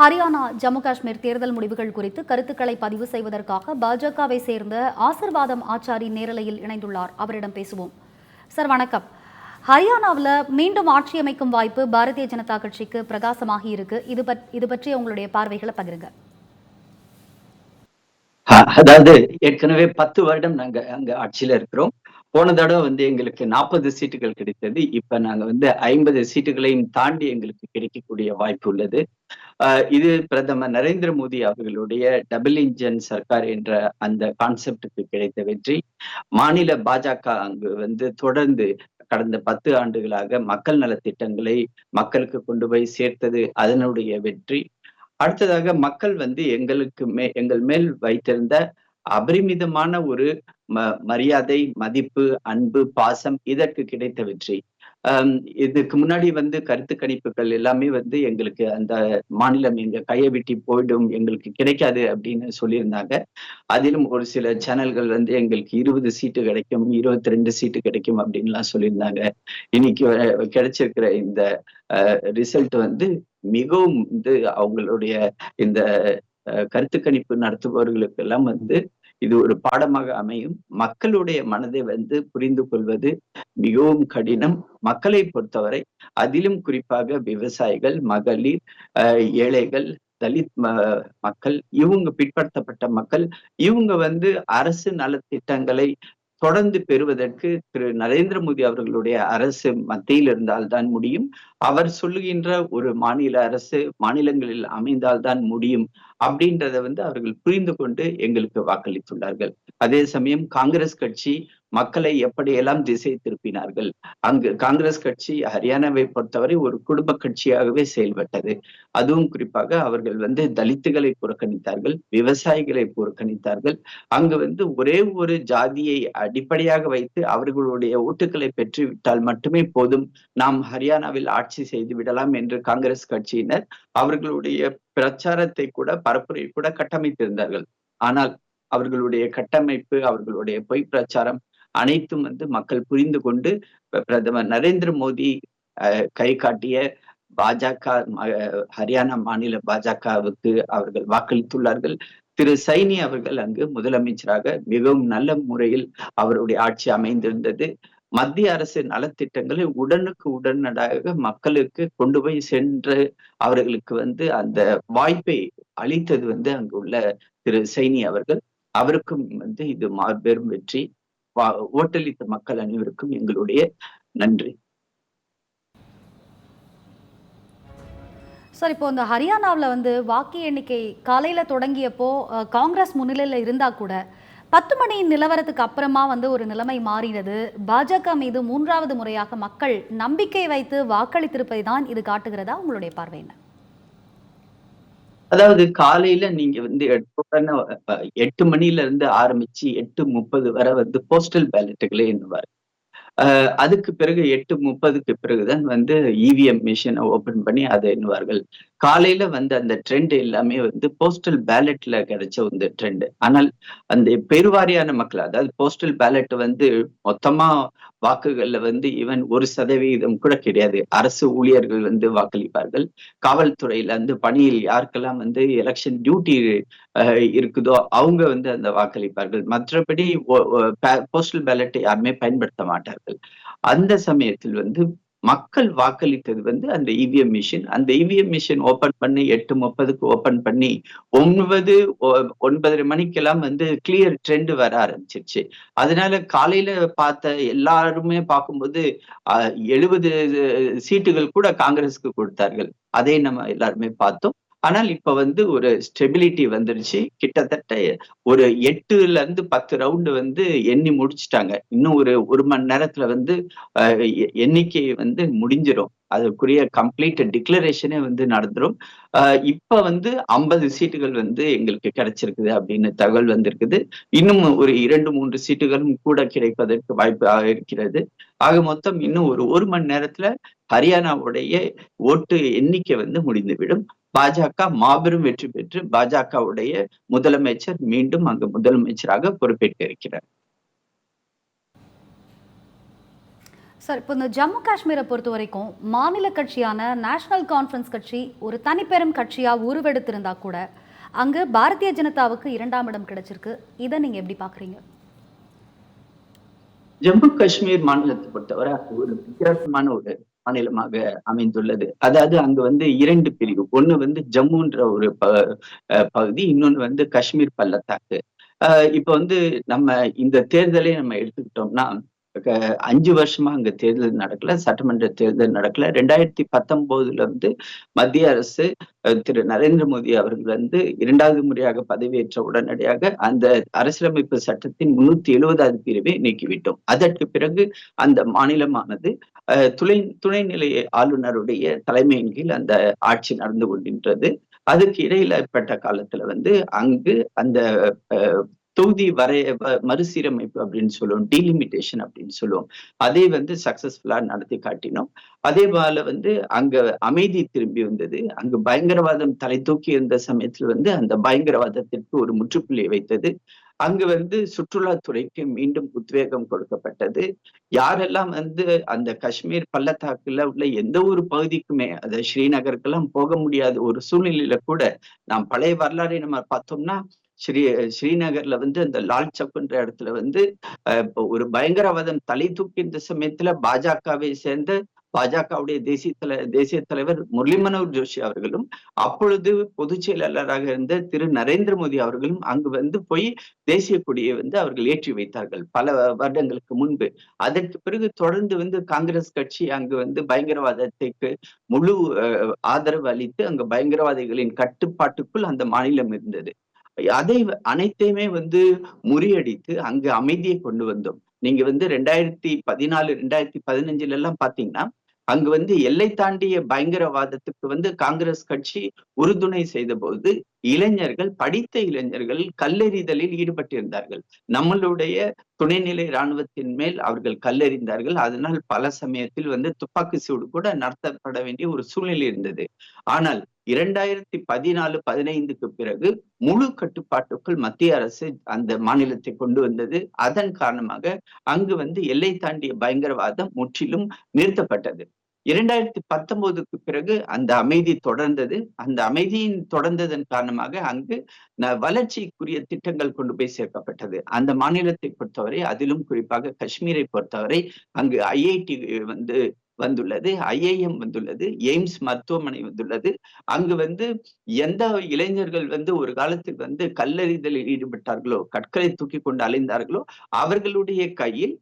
ஹரியானா ஜம்மு காஷ்மீர் தேர்தல் முடிவுகள் குறித்து கருத்துக்களை பதிவு செய்வதற்காக பாஜகவை சேர்ந்த ஆசிர்வாதம் ஆச்சாரி நேரலையில் இணைந்துள்ளார். அவரிடம் பேசுவோம். சார் வணக்கம். ஹரியானாவில் மீண்டும் ஆட்சி அமைக்கும் வாய்ப்பு பாரதிய ஜனதா கட்சிக்கு பிரகாசமாகி இருக்கு. இது பற் இது பற்றி உங்களுடைய பார்வைகளை பகிருங்க. அதாவது ஏற்கனவே பத்து வருடம் நாங்க அங்க ஆட்சியில இருக்கிறோம். போன தடவை வந்து எங்களுக்கு நாற்பது சீட்டுகள் கிடைத்தது. இப்ப நாங்க வந்து ஐம்பது சீட்டுகளையும் தாண்டி எங்களுக்கு கிடைக்கக்கூடிய வாய்ப்பு உள்ளது. இது பிரதமர் நரேந்திர மோடி அவர்களுடைய டபுள் இன்ஜின் சர்க்கார் என்ற அந்த கான்செப்டுக்கு கிடைத்த வெற்றி. மாநில பாஜக அங்கு வந்து தொடர்ந்து கடந்த பத்து ஆண்டுகளாக மக்கள் நலத்திட்டங்களை மக்களுக்கு கொண்டு போய் சேர்த்தது அதனுடைய வெற்றி. அடுத்ததாக மக்கள் வந்து எங்களுக்கு மே எங்கள் மேல் வைத்திருந்த அபரிமிதமான ஒரு ம மரியாதை மதிப்பு அன்பு பாசம் இதற்கு கிடைத்த வெற்றி. இதுக்கு முன்னாடி வந்து கருத்து கணிப்புகள் எல்லாமே வந்து எங்களுக்கு அந்த மாநிலம் எங்க கையை விட்டு போயிடும் எங்களுக்கு கிடைக்காது அப்படின்னு சொல்லியிருந்தாங்க. அதிலும் ஒரு சில சேனல்கள் வந்து எங்களுக்கு இருபது சீட்டு கிடைக்கும் இருபத்தி ரெண்டு சீட்டு கிடைக்கும் அப்படின்லாம் சொல்லியிருந்தாங்க. இன்னைக்கு கிடைச்சிருக்கிற இந்த ரிசல்ட் வந்து மிகவும் வந்து அவங்களுடைய இந்த கருத்து கணிப்பு நடத்துபவர்களுக்கு எல்லாம் வந்து இது ஒரு பாடமாக அமையும். மக்களுடைய மனதை வந்து புரிந்து கொள்வது மிகவும் கடினம். மக்களை பொறுத்தவரை அதிலும் குறிப்பாக விவசாயிகள் மகளிர் அஹ், ஏழைகள் தலித் ம- மக்கள் இவங்க பிற்படுத்தப்பட்ட மக்கள் இவங்க வந்து அரசு நலத்திட்டங்களை தொடர்ந்து பெறுவதற்கு திரு. நரேந்திர மோடி அவர்களுடைய அரசு மத்தியில் இருந்தால்தான் முடியும். அவர் சொல்லுகின்ற ஒரு மாநில அரசு மாநிலங்களில் அமைந்தால்தான் முடியும் அப்படின்றத வந்து அவர்கள் புரிந்து கொண்டு எங்களுக்கு வாக்களித்துள்ளார்கள். அதே சமயம் காங்கிரஸ் கட்சி மக்களை எப்படியெல்லாம் திசை திருப்பினார்கள்? அங்கு காங்கிரஸ் கட்சி ஹரியானாவை பொறுத்தவரை ஒரு குடும்ப கட்சியாகவே செயல்பட்டது. அதுவும் குறிப்பாக அவர்கள் வந்து தலித்துகளை புறக்கணித்தார்கள் விவசாயிகளை புறக்கணித்தார்கள். அங்கு வந்து ஒரே ஒரு ஜாதியை அடிப்படையாக வைத்து அவர்களுடைய ஓட்டுகளை பெற்றுவிட்டால் மட்டுமே போதும். நாம் ஹரியானாவில் ஆட்சி ஆட்சி செய்து விடலாம் என்று காங்கிரஸ் கட்சியினர் அவர்களுடைய பிரச்சாரத்தை கூட பரப்புரை கூட கட்டமைத்திருந்தார்கள். ஆனால் அவர்களுடைய கட்டமைப்பு அவர்களுடைய பொய் பிரச்சாரம் அனைத்தும் வந்து மக்கள் புரிந்து கொண்டு பிரதமர் நரேந்திர மோடி கை காட்டிய பாஜக ஹரியானா மாநில பாஜகவுக்கு அவர்கள் வாக்களித்துள்ளார்கள். திரு சைனி அவர்கள் அங்கு முதலமைச்சராக மிகவும் நல்ல முறையில் அவருடைய ஆட்சி அமைந்திருந்தது. மத்திய அரசு நலத்திட்டங்களை உடனுக்கு உடனடியாக மக்களுக்கு கொண்டு போய் சென்று அவர்களுக்கு வந்து அந்த வாய்ப்பை அளித்தது வந்து அங்கு உள்ள திரு சைனி அவர்கள். அவருக்கும் வந்து இது மாபெரும் வெற்றி. ஓட்டளித்த மக்கள் அனைவருக்கும் எங்களுடைய நன்றி. சார் இப்போ இந்த ஹரியானாவில் வந்து வாக்கு எண்ணிக்கை காலையில் தொடங்கியப்போ காங்கிரஸ் முன்னிலையில் இருந்தால் கூட பத்து மணி நிலவரத்துக்கு அப்புறமா வந்து ஒரு நிலைமை மாறினது. பாஜக மீது மூன்றாவது முறையாக மக்கள் நம்பிக்கை வைத்து வாக்களித்திருப்பதை தான் இது காட்டுகிறதா? உங்களுடைய பார்வை என்ன? அதாவது காலையில நீங்க வந்து எட்டு மணில இருந்து ஆரம்பிச்சு எட்டு முப்பது வரை வந்து போஸ்டல் பேலட்டுகளே எண்ணுவார். அதுக்கு பிறகு எட்டு முப்பதுக்கு பிறகுதான் வந்து இவிஎம் மிஷினை ஓபன் பண்ணி அதை எண்ணுவார்கள். காலையில வந்து அந்த ட்ரெண்ட் எல்லாமே வந்து போஸ்டல் பேலட்ல கிடைச்ச வந்து ட்ரெண்ட் ஆனால் அந்த பெருவாரியான மக்கள் அதாவது போஸ்டல் பேலட் வந்து மொத்தமா வாக்குகள்ல வந்து ஈவன் ஒரு சதவீதம் கூட கிடையாது. அரசு ஊழியர்கள் வந்து வாக்களிப்பார்கள். காவல்துறையில வந்து பணியில் யாருக்கெல்லாம் வந்து எலெக்ஷன் டியூட்டி இருக்குதோ அவங்க வந்து அந்த வாக்களிப்பார்கள். மற்றபடி போஸ்டல் பேலட் யாருமே பயன்படுத்த மாட்டார்கள். அந்த சமயத்தில் வந்து மக்கள் வாக்களித்தது வந்து அந்த இவிஎம் மிஷின் அந்த இவிஎம் மிஷின் ஓபன் பண்ணி எட்டு முப்பதுக்கு ஓபன் பண்ணி ஒன்பது ஒ- ஒன்பதரை மணிக்கெல்லாம் வந்து கிளியர் ட்ரெண்ட் வர ஆரம்பிச்சிருச்சு. அதனால காலையில பார்த்த எல்லாருமே பார்க்கும்போது எழுபது சீட்டுகள் கூட காங்கிரஸுக்கு கொடுத்தார்கள். அதை நம்ம எல்லாருமே பார்த்தோம். ஆனால் இப்ப வந்து ஒரு ஸ்டெபிலிட்டி வந்துருச்சு. கிட்டத்தட்ட ஒரு எட்டுல இருந்து பத்து ரவுண்டு வந்து எண்ணி முடிச்சிட்டாங்க. இன்னும் ஒரு ஒரு மணி நேரத்துல வந்து எண்ணிக்கை வந்து முடிஞ்சிரும். அதுக்குரிய கம்ப்ளீட் டிக்ளரேஷனே வந்து நடந்துரும். இப்ப வந்து ஐம்பது சீட்டுகள் வந்து எங்களுக்கு கிடைச்சிருக்குது அப்படின்னு தகவல் வந்திருக்குது. இன்னும் ஒரு இரண்டு மூன்று சீட்டுகளும் கூட கிடைப்பதற்கு வாய்ப்பு இருக்கிறது. ஆக மொத்தம் இன்னும் ஒரு ஒரு மணி நேரத்துல ஹரியானாவுடைய ஓட்டு எண்ணிக்கை வந்து முடிந்துவிடும். பாஜக மாபெரும் வெற்றி பெற்று பாஜகவுடைய முதலமைச்சர் மீண்டும் அங்கு முதலமைச்சராக பொறுப்பேற்க இருக்கிறார். சார் இப்போ இந்த ஜம்மு காஷ்மீரை பொறுத்த வரைக்கும் மாநில கட்சியான நேஷனல் கான்ஃபரன்ஸ் கட்சி ஒரு தனிப்பெரும் கட்சியா உருவெடுத்திருந்தா கூட அங்கு பாரதிய ஜனதாவுக்கு இரண்டாம் இடம் கிடைச்சிருக்கு. இதை நீங்க எப்படி பாக்குறீங்க ஜம்மு காஷ்மீர் மாநிலத்தை பொறுத்தவரை ஒரு வித்தியாசமான ஒரு மாநிலமாக அமைந்துள்ளது. அதாவது அங்க வந்து இரண்டு பிரிவு. ஒண்ணு வந்து ஜம்முன்ற ஒரு ப பகுதி இன்னொன்னு வந்து காஷ்மீர் பள்ளத்தாக்கு. ஆஹ் இப்ப வந்து நம்ம இந்த தேர்தலை நம்ம எடுத்துக்கிட்டோம்னா அஞ்சு வருஷமா அங்க தேர்தல் நடக்கல சட்டமன்ற தேர்தல் நடக்கல. ரெண்டாயிரத்தி பத்தொன்பதுல வந்து மத்திய அரசு திரு நரேந்திர மோடி அவர்கள் வந்து இரண்டாவது முறையாக பதவியேற்ற உடனடியாக அந்த அரசியலமைப்பு சட்டத்தின் முன்னூத்தி எழுபதாவது பிரிவை நீக்கிவிட்டோம். அதற்கு பிறகு அந்த மாநிலமானது துணை துணைநிலை ஆளுநருடைய தலைமையின் கீழ் அந்த ஆட்சி நடந்து கொண்டிருந்தது. அதுக்கு இடையிலப்பட்ட காலத்துல வந்து அங்கு அந்த அஹ், தொகுதி வரைய வ- மறுசீரமைப்பு அப்படின்னு சொல்லுவோம் டீலிமிட்டேஷன் அப்படின்னு சொல்லுவோம். அதை வந்து சக்சஸ்ஃபுல்லா நடத்தி காட்டினோம். அதே போல வந்து அங்க அமைதி திரும்பி வந்தது. அங்கு பயங்கரவாதம் தலை தூக்கி இருந்த சமயத்துல வந்து அந்த பயங்கரவாதத்திற்கு ஒரு முற்றுப்புள்ளி வைத்தது. அங்கு வந்து சுற்றுலாத்துறைக்கு மீண்டும் உத்வேகம் கொடுக்கப்பட்டது. யாரெல்லாம் வந்து அந்த காஷ்மீர் பள்ளத்தாக்குல உள்ள எந்த ஒரு பகுதிக்குமே அது ஸ்ரீநகருக்கெல்லாம் போக முடியாத ஒரு சூழ்நிலையில கூட நாம் பழைய வரலாறை நம்ம பார்த்தோம்னா ஸ்ரீ ஸ்ரீநகர்ல வந்து அந்த லால் சக்குன்ற இடத்துல வந்து அஹ், ஒரு பயங்கரவாதம் தலை தூக்கி இந்த சமயத்துல பாஜகவை சேர்ந்த பாஜகவுடைய தேசிய தலை தேசிய தலைவர் முரளி மனோகர் ஜோஷி அவர்களும் அப்பொழுது பொதுச் செயலாளராக இருந்த திரு நரேந்திர மோடி அவர்களும் அங்கு வந்து போய் தேசிய கொடியை வந்து அவர்கள் ஏற்றி வைத்தார்கள். பல வருடங்களுக்கு முன்பு. அதற்கு பிறகு தொடர்ந்து வந்து காங்கிரஸ் கட்சி அங்கு வந்து பயங்கரவாதத்துக்கு முழு ஆதரவு அளித்து அங்கு பயங்கரவாதிகளின் கட்டுப்பாட்டுக்குள் அந்த மாநிலம் இருந்தது. அதை அனைத்தையுமே வந்து முறியடித்து அங்கு அமைதியை கொண்டு வந்தோம். நீங்க வந்து ரெண்டாயிரத்தி பதினாலு ரெண்டாயிரத்தி பதினஞ்சுல எல்லாம் பாத்தீங்கன்னா அங்கு வந்து எல்லை தாண்டிய பயங்கரவாதத்துக்கு வந்து காங்கிரஸ் கட்சி உறுதுணை செய்த போது இளைஞர்கள் படித்த இளைஞர்கள் கல்லெறிதலில் ஈடுபட்டிருந்தார்கள். நம்மளுடைய துணைநிலை இராணுவத்தின் மேல் அவர்கள் கல்லெறிந்தார்கள். அதனால் பல சமயத்தில் வந்து துப்பாக்கி சூடு கூட நடத்தப்பட வேண்டிய ஒரு சூழ்நிலை இருந்தது. ஆனால் இரண்டாயிரத்தி பதினாலு பதினைந்துக்கு பிறகு முழு கட்டுப்பாட்டுக்குள் மத்திய அரசு அந்த மாநிலத்தை கொண்டு வந்தது. அதன் காரணமாக அங்கு வந்து எல்லை தாண்டிய பயங்கரவாதம் முற்றிலும் நிறுத்தப்பட்டது. இரண்டாயிரத்தி பத்தொன்பதுக்கு பிறகு அந்த அமைதி தொடர்ந்தது. அந்த அமைதியின் தொடர்ந்ததன் காரணமாக அங்கு வளர்ச்சிக்குரிய திட்டங்கள் கொண்டு போய் சேர்க்கப்பட்டது. அந்த மாநிலத்தை பொறுத்தவரை அதிலும் குறிப்பாக காஷ்மீரை பொறுத்தவரை அங்கு ஐஐடி வந்து வந்துள்ளது. ஐஐஎம் வந்துள்ளது. எய்ம்ஸ் மருத்துவமனை வந்துள்ளது. அங்கு வந்து எந்த இளைஞர்கள் வந்து ஒரு காலத்தில் வந்து கல்லறிதலில் ஈடுபட்டார்களோ கற்களை தூக்கி கொண்டு அலைந்தார்களோ அவர்களுடைய கையில்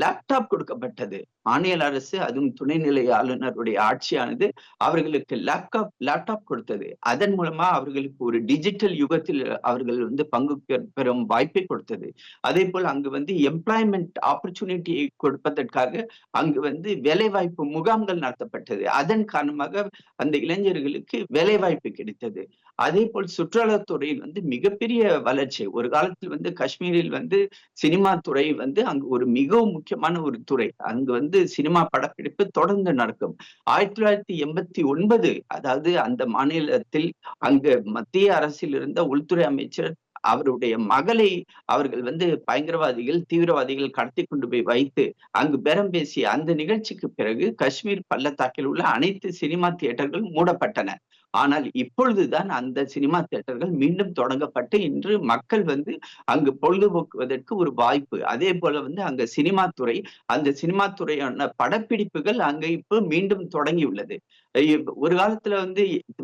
லேப்டாப் கொடுக்கப்பட்டது. மாநில அரசு அதுவும் துணைநிலை ஆளுநருடைய ஆட்சியானது அவர்களுக்கு லேப்டாப் லேப்டாப் கொடுத்தது. அதன் மூலமா அவர்களுக்கு ஒரு டிஜிட்டல் யுகத்தில் அவர்கள் வந்து பங்கு பெறும் வாய்ப்பை கொடுத்தது. அதே போல் அங்கு வந்து எம்ப்ளாய்மெண்ட் ஆப்பர்ச்சுனிட்டியை கொடுப்பதற்காக அங்கு வந்து வேலைவாய்ப்பு முகாம்கள் நடத்தப்பட்டது. அதன் காரணமாக அந்த இளைஞர்களுக்கு வேலைவாய்ப்பு கிடைத்தது. அதே போல் சுற்றுலாத்துறையில் வந்து மிகப்பெரிய வளர்ச்சி. ஒரு காலத்தில் வந்து காஷ்மீரில் வந்து சினிமா துறை வந்து அங்கு ஒரு மிகவும் முக்கியமான ஒரு துறை. அங்கு வந்து சினிமா படப்பிடிப்பு தொடர்ந்து நடக்கும். ஆயிரத்தி தொள்ளாயிரத்தி எண்பத்தி ஒன்பது அதாவது அந்த மாநிலத்தில் அங்கு மத்திய அரசில் இருந்த உள்துறை அமைச்சர் அவருடைய மகளை அவர்கள் வந்து பயங்கரவாதிகள் தீவிரவாதிகள் கடத்தி கொண்டு போய் வைத்து அங்கு பேரம் பேசிய அந்த நிகழ்ச்சிக்கு பிறகு காஷ்மீர் பள்ளத்தாக்கில் உள்ள அனைத்து சினிமா தியேட்டர்கள் மூடப்பட்டன. ஆனால் இப்பொழுதுதான் அந்த சினிமா தியேட்டர்கள் மீண்டும் தொடங்கப்பட்டு இன்று மக்கள் வந்து அங்கு பொழுதுபோக்குவதற்கு ஒரு வாய்ப்பு. அதே போல வந்து அங்க சினிமா துறை அந்த சினிமா துறையான படப்பிடிப்புகள் அங்க இப்போ மீண்டும் தொடங்கியுள்ளது. ஒரு காலத்துல வந்து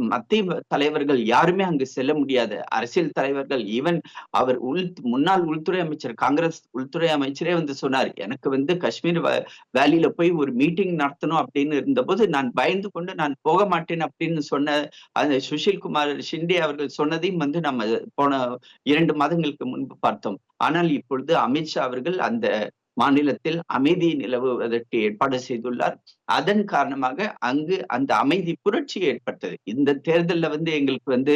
மத்திய தலைவர்கள் யாருமே அங்கு செல்ல முடியாது. அரசியல் தலைவர்கள் ஈவன் அவர் உள் முன்னாள் உள்துறை அமைச்சர் காங்கிரஸ் உள்துறை அமைச்சரே வந்து சொன்னார் எனக்கு வந்து காஷ்மீர் வ- வேலியில போய் ஒரு மீட்டிங் நடத்தணும் அப்படின்னு இருந்தபோது நான் பயந்து கொண்டு நான் போக மாட்டேன் அப்படின்னு சொன்ன அந்த சுஷில் குமார் ஷிண்டே அவர்கள் சொன்னதையும் வந்து நம்ம போன இரண்டு மாதங்களுக்கு முன்பு பார்த்தோம். ஆனால் இப்பொழுது அமித்ஷா அவர்கள் அந்த மாநிலத்தில் அமைதி நிலவுவதற்கு ஏற்பாடு செய்துள்ளார். அதன் காரணமாக அங்கு அந்த அமைதி புரட்சி ஏற்பட்டது. இந்த தேர்தலில் வந்து எங்களுக்கு வந்து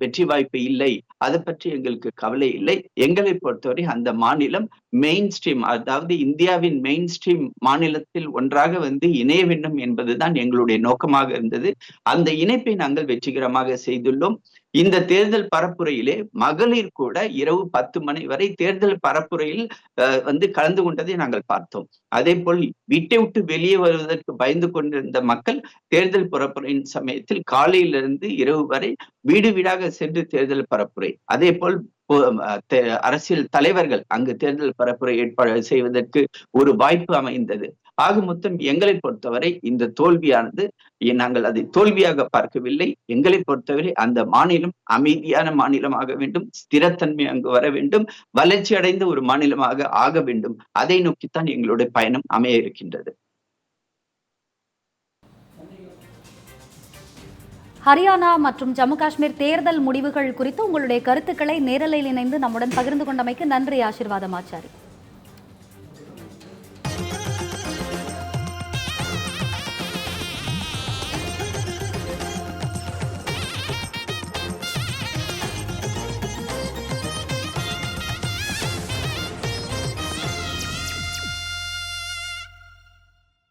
வெற்றி வாய்ப்பு இல்லை. அதை பற்றி எங்களுக்கு கவலை இல்லை. எங்களை பொறுத்தவரை அந்த மாநிலம் மெயின் ஸ்ட்ரீம் அதாவது இந்தியாவின் மெயின் ஸ்ட்ரீம் மாநிலத்தில் ஒன்றாக வந்து இணைய வேண்டும் என்பதுதான் எங்களுடைய நோக்கமாக இருந்தது. அந்த இணைப்பை நாங்கள் வெற்றிகரமாக செய்துள்ளோம். இந்த தேர்தல் பரப்புரையிலே மகளிர் கூட இரவு பத்து மணி வரை தேர்தல் பரப்புரையில் அஹ், வந்து கலந்து கொண்டதை நாங்கள் பார்த்தோம். அதே போல் வீட்டை விட்டு வெளியே வருவதற்கு பயந்து கொண்டிருந்த மக்கள் தேர்தல் பரப்புரையின் சமயத்தில் காலையிலிருந்து இரவு வரை வீடு வீடாக சென்று தேர்தல் பரப்புரை. அதே போல் தே- அரசியல் தலைவர்கள் அங்கு தேர்தல் பரப்புரை ஏற்பாடு செய்வதற்கு ஒரு வாய்ப்பு அமைந்தது. ஆக மொத்தம் எங்களை பொறுத்தவரை இந்த தோல்வியானது நாங்கள் அதை தோல்வியாக பார்க்கவில்லை. எங்களை பொறுத்தவரை அந்த மாநிலம் அமைதியான மாநிலமாக வேண்டும் ஸ்திரத்தன்மை அங்கு வர வேண்டும் வளர்ச்சி அடைந்த ஒரு மாநிலமாக ஆக வேண்டும். அதை நோக்கித்தான் எங்களுடைய பயணம் அமைய இருக்கின்றது. ஹரியானா மற்றும் ஜம்மு காஷ்மீர் தேர்தல் முடிவுகள் குறித்து உங்களுடைய கருத்துக்களை நேரலையில் இணைந்து நம்முடன் பகிர்ந்து கொண்டமைக்கு நன்றி ஆசீர்வாதம் ஆச்சாரி.